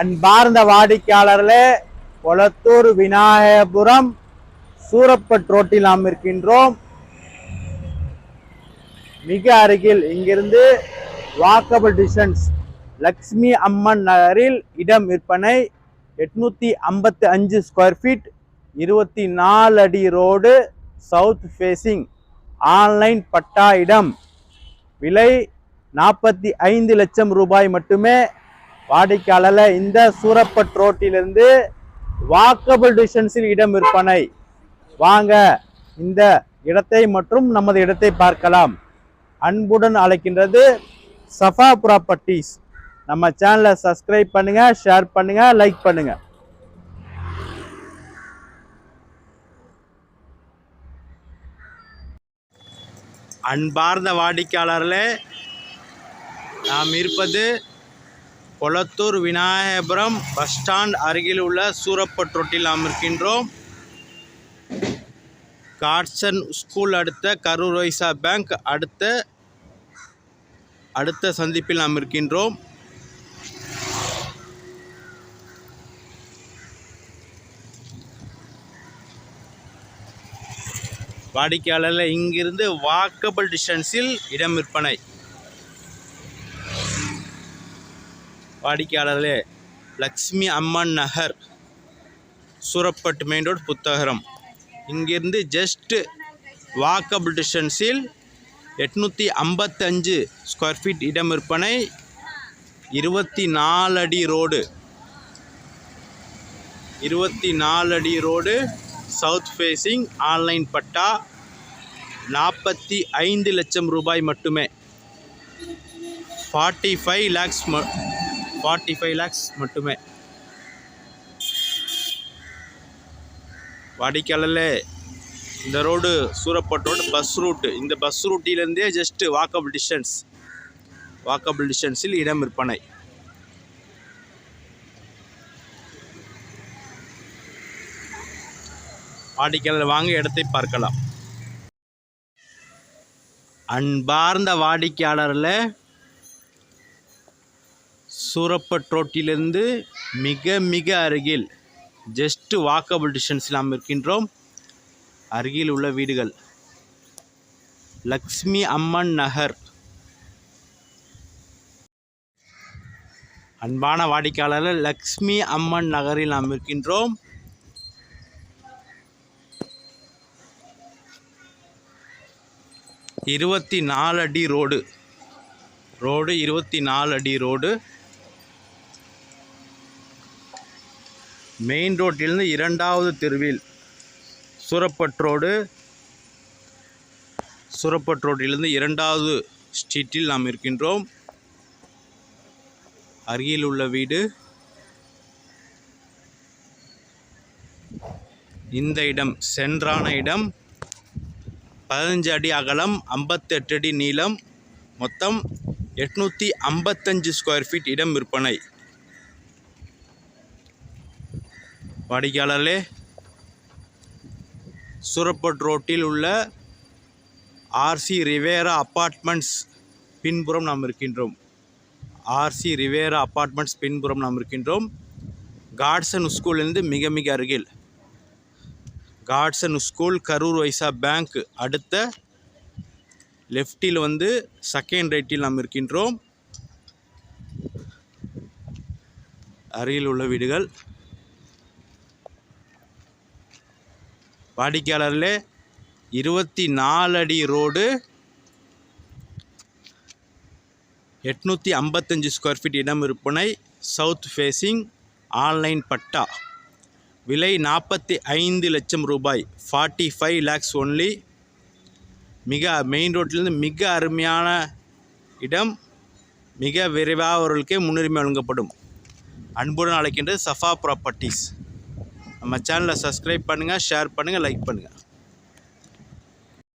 அன்பார்ந்த வாடிக்கையாளர்களே கொளத்தூர் விநாயகபுரம் சூரப்பட் ரோட்டில் நாம் இருக்கின்றோம். மிக அருகில் இங்கிருந்து வாக்கபிள் டிஸ்டன்ஸ் லக்ஷ்மி அம்மன் நகரில் இடம் விற்பனை எட்நூற்றி ஐம்பத்தி அஞ்சு ஸ்கொயர் ஃபீட் இருபத்தி நாலு அடி road south facing online patta இடம். விலை நாற்பத்தி ஐந்து லட்சம் ரூபாய் மட்டுமே. வாடிக்கையாளர் இந்த சூரப்பட் ரோட்டிலிருந்து வாக்கபிள் டிஸ்டன்ஸில் இடம் விற்பனை வாங்க இந்த இடத்தை மற்றும் நமது இடத்தை பார்க்கலாம். அன்புடன் அழைக்கின்றது சஃபா ப்ராப்பர்ட்டிஸ் நம்ம சேனலை சப்ஸ்கிரைப் பண்ணுங்க ஷேர் பண்ணுங்க லைக் பண்ணுங்க. அன்பார்ந்த வாடிக்கையாளர்களே நாம் இருப்பது கொளத்தூர் விநாயகபுரம் பஸ் ஸ்டாண்ட் அருகில் உள்ள சூரப்பட் ரோட்டில் நாம் காட்சன் ஸ்கூல் அடுத்த கரூர் வைசா பேங்க் அடுத்த அடுத்த சந்திப்பில் நாம் இருக்கின்றோம். வாடிக்கையாளர்கள் இங்கிருந்து வாக்கபிள் டிஸ்டன்ஸில் இடம் விற்பனை. வாடிக்கையாளர்களே லக்ஷ்மி அம்மன் நகர் சூரப்பட்டு மெயின் ரோடு புத்தகரம். இங்கிருந்து ஜஸ்ட் வாக்கபிள் டிஸ்டன்ஸில் எட்நூற்றி ஐம்பத்தஞ்சு ஸ்கொயர் ஃபீட் இடம் விற்பனை இருபத்தி நாலு அடி ரோடு. இருபத்தி நாலு அடி road south facing online patta நாற்பத்தி ஐந்து லட்சம் ரூபாய் மட்டுமே. Forty five lakhs forty five lakhs மட்டுமே. வாடிக்கையாளர்ல இந்த road Surapat road bus route இந்த பஸ் ரூட்டிலேருந்தே ஜஸ்ட்டு வாக்கபிள் டிஸ்டன்ஸ் வாக்கபிள் டிஸ்டன்ஸில் இடம் விற்பனை. வாடிக்கையாளர் வாங்க இடத்தை பார்க்கலாம். அன்பார்ந்த வாடிக்கையாளரில் சூரப்பட் ரோட்டிலிருந்து மிக மிக அருகில் ஜஸ்ட் வாக்கபிள் டிஸ்டன்ஸில் நாம் இருக்கின்றோம். அருகில் உள்ள வீடுகள். லக்ஷ்மி அம்மன் நகர். அன்பான வாடிக்கையாளர்கள் லக்ஷ்மி அம்மன் நகரில் நாம் இருக்கின்றோம். இருபத்தி நாலு அடி ரோடு. ரோடு இருபத்தி நாலு அடி ரோடு. மெயின் ரோட்டிலிருந்து இரண்டாவது தெருவில் சூரப்பட் ரோடு சூரப்பட் ரோட்டிலிருந்து இரண்டாவது ஸ்ட்ரீட்டில் நாம் இருக்கின்றோம். அருகில் உள்ள வீடு. இந்த இடம் சென்றான இடம். பதினஞ்சு அடி அகலம் ஐம்பத்தெட்டு அடி நீளம். மொத்தம் எட்நூற்றி ஐம்பத்தஞ்சு ஸ்கொயர் ஃபீட் இடம் விற்பனை. வாடிக்கையாளர்களே சூரப்பட் ரோட்டில் உள்ள ஆர்சி ரிவேரா அப்பார்ட்மெண்ட்ஸ் பின்புறம் நாம் இருக்கின்றோம். ஆர்சி ரிவேரா அப்பார்ட்மெண்ட்ஸ் பின்புறம் நாம் இருக்கின்றோம். காட்சன் ஸ்கூலிலிருந்து மிக மிக அருகில். Godson school Karur Vysya bank அடுத்த லெஃப்டில் வந்து செகண்ட் ரைட்டில் நாம் இருக்கின்றோம். அருகில் உள்ள வீடுகள். வாடிக்கையாளர்களே இருபத்தி நாலு அடி ரோடு எட்நூற்றி ஐம்பத்தஞ்சு ஸ்கொயர் ஃபீட் இடம் விற்பனை சவுத் ஃபேஸிங் ஆன்லைன் பட்டா. விலை நாற்பத்தி ஐந்து லட்சம் ரூபாய் ஃபார்ட்டி ஃபைவ் லேக்ஸ் ஒன்லி மிக மெயின் ரோட்டிலிருந்து மிக அருமையான இடம். மிக விரைவாக அவர்களுக்கே முன்னுரிமை வழங்கப்படும். அன்புடன் அழைக்கின்றது சஃபா ப்ராப்பர்ட்டிஸ் நம்ம சேனலை சப்ஸ்கிரைப் பண்ணுங்கள் ஷேர் பண்ணுங்கள் லைக் பண்ணுங்கள்